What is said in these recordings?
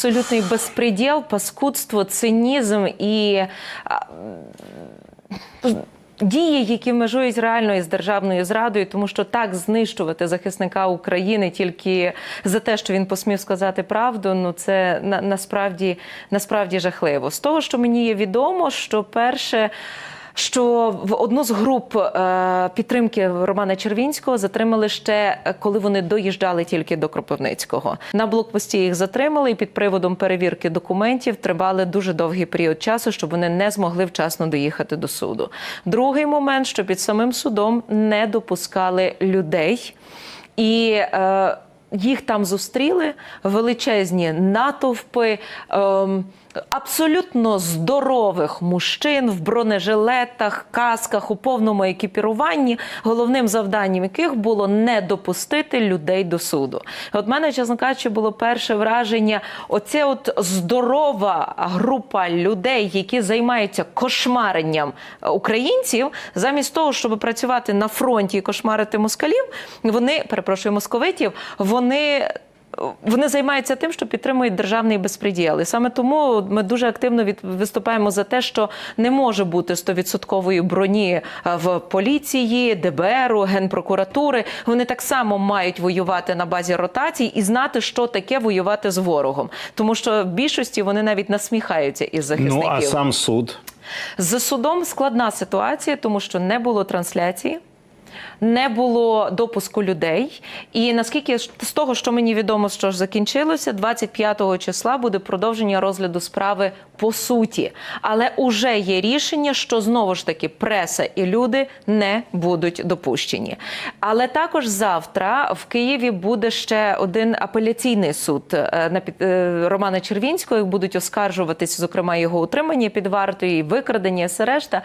абсолютний безпреділ, паскудство, цинізм і. Дії, які межують реально із державною зрадою, тому що так знищувати захисника України тільки за те, що він посмів сказати правду, ну це на, насправді насправді жахливо. З того, що мені є відомо, що перше. Що в одну з груп е, підтримки Романа Червінського затримали ще коли вони доїжджали тільки до Кропивницького. На блокпості їх затримали і під приводом перевірки документів тривали дуже довгий період часу, щоб вони не змогли вчасно доїхати до суду. Другий момент, що під самим судом не допускали людей і. Е, їх там зустріли величезні натовпи. Ем, Абсолютно здорових мужчин в бронежилетах, касках у повному екіпіруванні, головним завданням яких було не допустити людей до суду. От мене, чесно кажучи, було перше враження: оце от здорова група людей, які займаються кошмаренням українців, замість того, щоб працювати на фронті і кошмарити москалів, вони перепрошую московитів, вони. Вони займаються тим, що підтримують державний безпреділ. І саме тому ми дуже активно від, виступаємо за те, що не може бути 100% броні е, в поліції, ДБРу, генпрокуратури. Вони так само мають воювати на базі ротацій і знати, що таке воювати з ворогом, тому що в більшості вони навіть насміхаються із захисників. Ну а сам суд. З судом складна ситуація, тому що не було трансляції. Не було допуску людей, і наскільки з того, що мені відомо, що ж закінчилося, 25 числа буде продовження розгляду справи по суті. Але уже є рішення, що знову ж таки преса і люди не будуть допущені. Але також завтра в Києві буде ще один апеляційний суд е, на під е, Романа Червінського. Будуть оскаржуватись, зокрема, його утримання під вартою, і викрадення, все решта.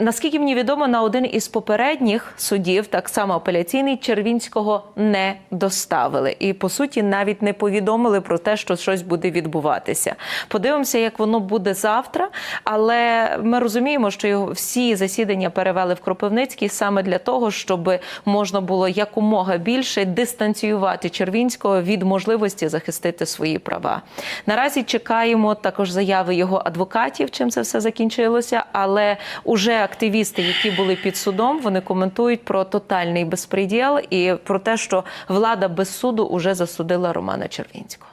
Наскільки мені відомо, на один із попередніх судів, так само апеляційний, Червінського не доставили. І по суті навіть не повідомили про те, що щось буде відбуватися. Подивимося, як воно буде завтра. Але ми розуміємо, що його всі засідання перевели в Кропивницький саме для того, щоб можна було якомога більше дистанціювати Червінського від можливості захистити свої права. Наразі чекаємо також заяви його адвокатів, чим це все закінчилося. Але уже активісти, які були під судом, вони коментують про тотальний безпреділ і про те, що влада без суду уже засудила Романа Червінського.